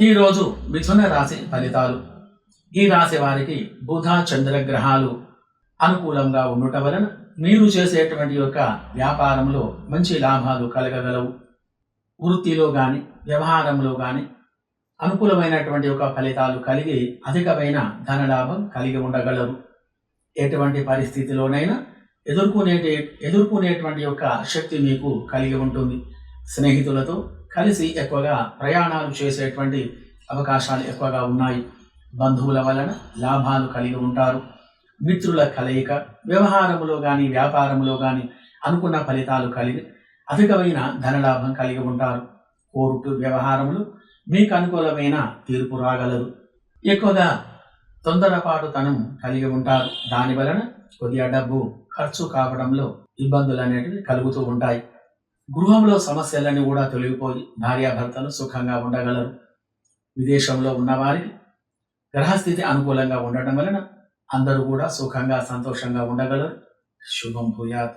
ఈరోజు మిథున రాశి ఫలితాలు. ఈ రాశి వారికి బుధ చంద్ర గ్రహాలు అనుకూలంగా ఉండుట వలన మీరు చేసేటువంటి యొక్క వ్యాపారంలో మంచి లాభాలు కలగగలవు. వృత్తిలో కానీ వ్యవహారంలో కానీ అనుకూలమైనటువంటి యొక్క ఫలితాలు కలిగి అధికమైన ధనలాభం కలిగి ఉండగలరు. ఎటువంటి పరిస్థితిలోనైనా ఎదుర్కొనే ఎదుర్కొనేటువంటి యొక్క శక్తి మీకు కలిగి ఉంటుంది. స్నేహితులతో కలిసి ఎక్కువగా ప్రయాణాలు చేసేటువంటి అవకాశాలు ఎక్కువగా ఉన్నాయి. బంధువుల వలన లాభాలు కలిగి ఉంటారు. మిత్రుల కలయిక వ్యవహారంలో కానీ వ్యాపారంలో కానీ అనుకున్న ఫలితాలు కలిగి అధికమైన ధనలాభం కలిగి ఉంటారు. కోర్టు వ్యవహారములు మీకు అనుకూలమైన తీర్పు రాగలదు ఎక్కువగా తొందరపాటుతనం కలిగి ఉంటారు. దాని వలన కొద్దిగా డబ్బు ఖర్చు కావడంలో ఇబ్బందులు అనేటివి కలుగుతూ ఉంటాయి. గృహంలో సమస్యలన్నీ కూడా తొలగిపోయి భార్యాభర్తలు సుఖంగా ఉండగలరు. విదేశంలో ఉన్నవారికి గ్రహస్థితి అనుకూలంగా ఉండటం వలన అందరూ కూడా సుఖంగా సంతోషంగా ఉండగలరు. శుభం భూయాత్.